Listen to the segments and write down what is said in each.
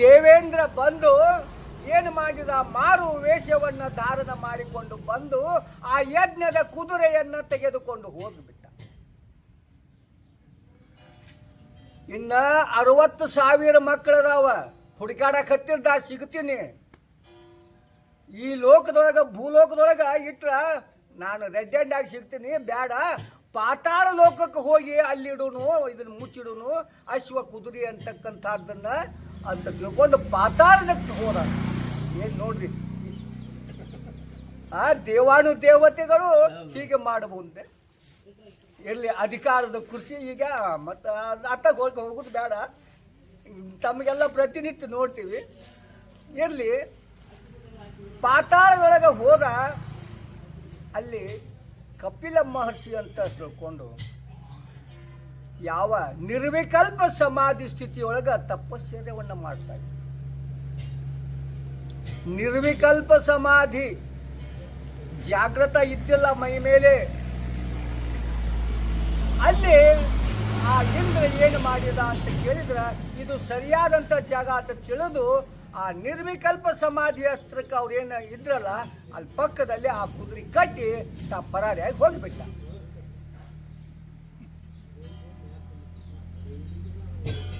ದೇವೇಂದ್ರ ಬಂದು ಏನು ಮಾಡಿದ? ಮಾರು ವೇಷವನ್ನು ಧಾರಣ ಮಾಡಿಕೊಂಡು ಬಂದು ಆ ಯಜ್ಞದ ಕುದುರೆಯನ್ನ ತೆಗೆದುಕೊಂಡು ಹೋಗಿಬಿಟ್ಟ. ಇನ್ನ ಅರವತ್ತು ಸಾವಿರ ಮಕ್ಕಳದಾವ. ಹುಡುಕಾಡಕ್ ಹತ್ತಿರ ಸಿಗ್ತೀನಿ. ಈ ಲೋಕದೊಳಗ, ಭೂಲೋಕದೊಳಗ ಇಟ್ರ ನಾನು ರೆಡ್ಡೆಂಡಾಗಿ ಸಿಗ್ತೀನಿ ಬೇಡ ಪಾತಾಳ ಲೋಕಕ್ಕೆ ಹೋಗಿ ಅಲ್ಲಿಡುನು, ಇದನ್ನು ಮುಚ್ಚಿಡುನು, ಅಶ್ವ ಕುದುರೆ ಅಂತಕ್ಕಂಥದ್ದನ್ನ ಅಂತ ತಿಳ್ಕೊಂಡು ಪಾತಾಳದಕ್ಕೆ ಹೋದ. ಏನ್ ನೋಡ್ರಿ? ಆ ದೇವಾಣು ದೇವತೆಗಳು ಹೀಗೆ ಮಾಡಬಹುದೆ ಎಲ್ಲಿ ಅಧಿಕಾರದ ಕೃಷಿ ಈಗ ಮತ್ತು ಅತ್ತ ಹೋಗೋದು ಬೇಡ. ತಮಗೆಲ್ಲ ಪ್ರತಿನಿತ್ಯ ನೋಡ್ತೀವಿ. ಇರಲಿ ಪಾತಾಳದೊಳಗೆ ಹೋದ ಅಲ್ಲಿ ಕಪಿಲ ಮಹರ್ಷಿ ಅಂತ ತಿಳ್ಕೊಂಡು ಯಾವ ನಿರ್ವಿಕಲ್ಪ ಸಮಾಧಿ ಸ್ಥಿತಿಯೊಳಗ ತಪಶ್ಚರ್ಯವನ್ನು ಮಾಡ್ತಾ ಇದ್ದ. ನಿರ್ವಿಕಲ್ಪ ಸಮಾಧಿ ಜಾಗೃತ ಇದ್ದಿಲ್ಲ ಮೈ ಮೇಲೆ. ಅಲ್ಲಿ ಆ ಇಂದ್ರ ಏನು ಮಾಡಿದ ಅಂತ ಕೇಳಿದ್ರೆ, ಇದು ಸರಿಯಾದಂತ ಜಾಗ ಅಂತ ತಿಳಿದು ಆ ನಿರ್ವಿಕಲ್ಪ ಸಮಾಧಿ ಹತ್ರಕ್ಕೆ ಅವ್ರು ಏನು ಇದ್ರಲ್ಲ, ಅಲ್ಲಿ ಪಕ್ಕದಲ್ಲಿ ಆ ಕುದುರೆ ಕಟ್ಟಿ ತಾ ಪರಾರಿಯಾಗಿ ಹೋಗಿಬಿಟ್ಟ.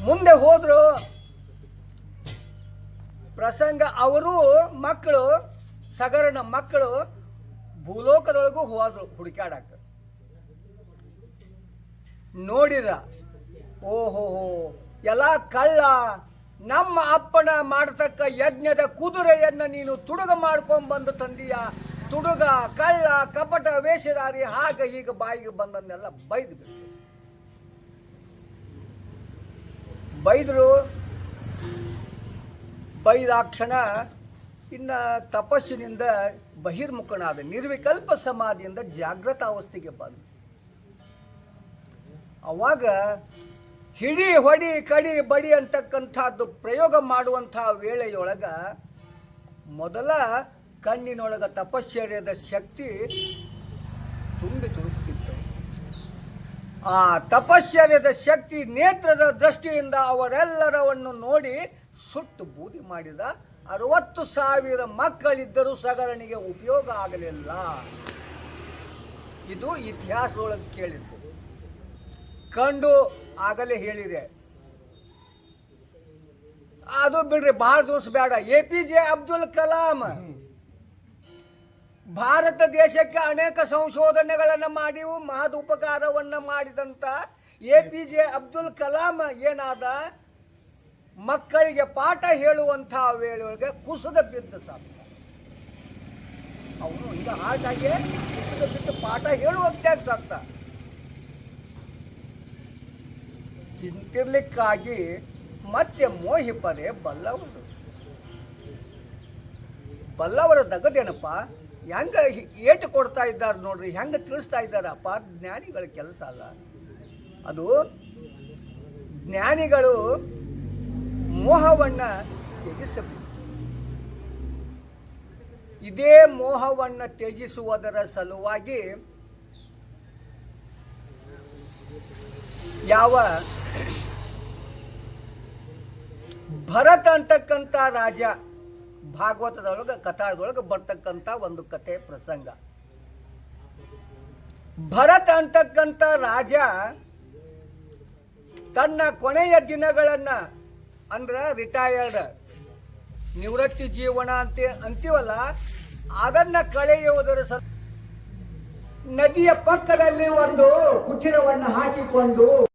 ಮುಂದೆ ಹೋದರು. ಪ್ರಸಂಗ ಅವರು ಮಕ್ಕಳು, ಸಗರನ ಮಕ್ಕಳು ಭೂಲೋಕದೊಳಗೂ ಹೋದ್ರು ಹುಡುಕಾಡಕ್ಕೆ ನೋಡಿದ, ಓಹೋ, ಎಲ್ಲ ಕಳ್ಳ, ನಮ್ಮ ಅಪ್ಪನ ಮಾಡತಕ್ಕ ಯಜ್ಞದ ಕುದುರೆಯನ್ನ ನೀನು ತುಡುಗ ಮಾಡ್ಕೊಂಡ್ ಬಂದು ತಂದೀಯ. ತುಡುಗ, ಕಳ್ಳ, ಕಪಟ, ವೇಷಧಾರಿ, ಹಾಗೆ ಈಗ ಬಾಯಿಗೆ ಬಂದನ್ನೆಲ್ಲ ಬೈದು ಬಿಟ್ರು ಬೈದ್ರು. ಬೈದಾಕ್ಷಣ ಇನ್ನು ತಪಸ್ಸಿನಿಂದ ಬಹಿರ್ಮುಖನಾದ ನಿರ್ವಿಕಲ್ಪ ಸಮಾಧಿಯಿಂದ ಜಾಗೃತ ಅವಸ್ಥೆಗೆ ಬಂದ. ಅವಾಗ ಹಿಡಿ ಹೊಡಿ ಕಡಿ ಬಡಿ ಅಂತಕ್ಕಂಥದ್ದು ಪ್ರಯೋಗ ಮಾಡುವಂಥ ವೇಳೆಯೊಳಗ ಮೊದಲ ಕಣ್ಣಿನೊಳಗ ತಪಶ್ಚರ್ಯದ ಶಕ್ತಿ ತುಂಬಿ ತುಳುಕ್ತಿತ್ತು ಆ ತಪಶ್ಚರ್ಯದ ಶಕ್ತಿ ನೇತ್ರದ ದೃಷ್ಟಿಯಿಂದ ಅವರೆಲ್ಲರವನ್ನು ನೋಡಿ ಸುಟ್ಟು ಬೂದಿ ಮಾಡಿದ ಅರವತ್ತು ಸಾವಿರ ಮಕ್ಕಳಿದ್ದರೂ ಸಗರಣಿಗೆ ಉಪಯೋಗ ಆಗಲಿಲ್ಲ. ಇದು ಇತಿಹಾಸದೊಳಗೆ ಕೇಳಿದ್ದು. ಕಂಡು ಆಗಲೇ ಹೇಳಿದೆ. ಅದು ಬಿಡ್ರಿ ಬಹಳ ದಿವಸ ಬೇಡ. A P J Abdul Kalam. Bharat ದೇಶಕ್ಕೆ ಅನೇಕ ಸಂಶೋಧನೆಗಳನ್ನು ಮಾಡಿ ಮಹದುಪಕಾರವನ್ನ ಮಾಡಿದಂತ A P J Abdul Kalam ಏನಾದ? ಮಕ್ಕಳಿಗೆ ಪಾಠ ಹೇಳುವಂಥ ವೇಳೆಯೊಳಗೆ ಕುಸಿದ ಬಿದ್ದು ಸಾಕು ಅವನು ಈಗ ಹಾಗಾಗಿ ಕುಸಿದ ಬಿದ್ದು ಪಾಠ ಹೇಳುವಂತೆ ಸಾಕ್ತ ಹಿಂತಿರ್ಲಿಕ್ಕಾಗಿ ಮತ್ತೆ ಮೋಹಿಪರೆ ಬಲ್ಲವರು. ಬಲ್ಲವರ ದಗದೇನಪ್ಪ? ಹೆಂಗ ಏಟು ಕೊಡ್ತಾ ಇದ್ದಾರೆ ನೋಡ್ರಿ, ಹೆಂಗೆ ತಿಳಿಸ್ತಾ ಇದ್ದಾರಪ್ಪ ಜ್ಞಾನಿಗಳ ಕೆಲಸ ಅಲ್ಲ. ಅದು ಜ್ಞಾನಿಗಳು ಮೋಹವನ್ನ ತ್ಯಜಿಸಬೇಕು. ಇದೇ ಮೋಹವನ್ನ ತ್ಯಜಿಸುವುದರ ಸಲುವಾಗಿ ಯಾವ ಭರತ ಅಂತಕ್ಕಂಥ ರಾಜ ಭಾಗವತದೊಳಗೆ, ಕಥಾದೊಳಗೆ ಬರ್ತಕ್ಕಂಥ ಒಂದು ಕತೆ ಪ್ರಸಂಗ. ಭರತ ಅಂತಕ್ಕಂಥ ರಾಜ ತನ್ನ ಕೊನೆಯ ದಿನಗಳನ್ನು, ಅಂದ್ರೆ ರಿಟೈರ್ಡ್ ನಿವೃತ್ತಿ ಜೀವನ ಅಂತ, ಅಂತೀವಲ್ಲ, ಅದನ್ನ ಕಳೆಯುವುದರ ಸ, ನದಿಯ ಪಕ್ಕದಲ್ಲಿ ಒಂದು ಕುಟಿರವನ್ನು ಹಾಕಿಕೊಂಡು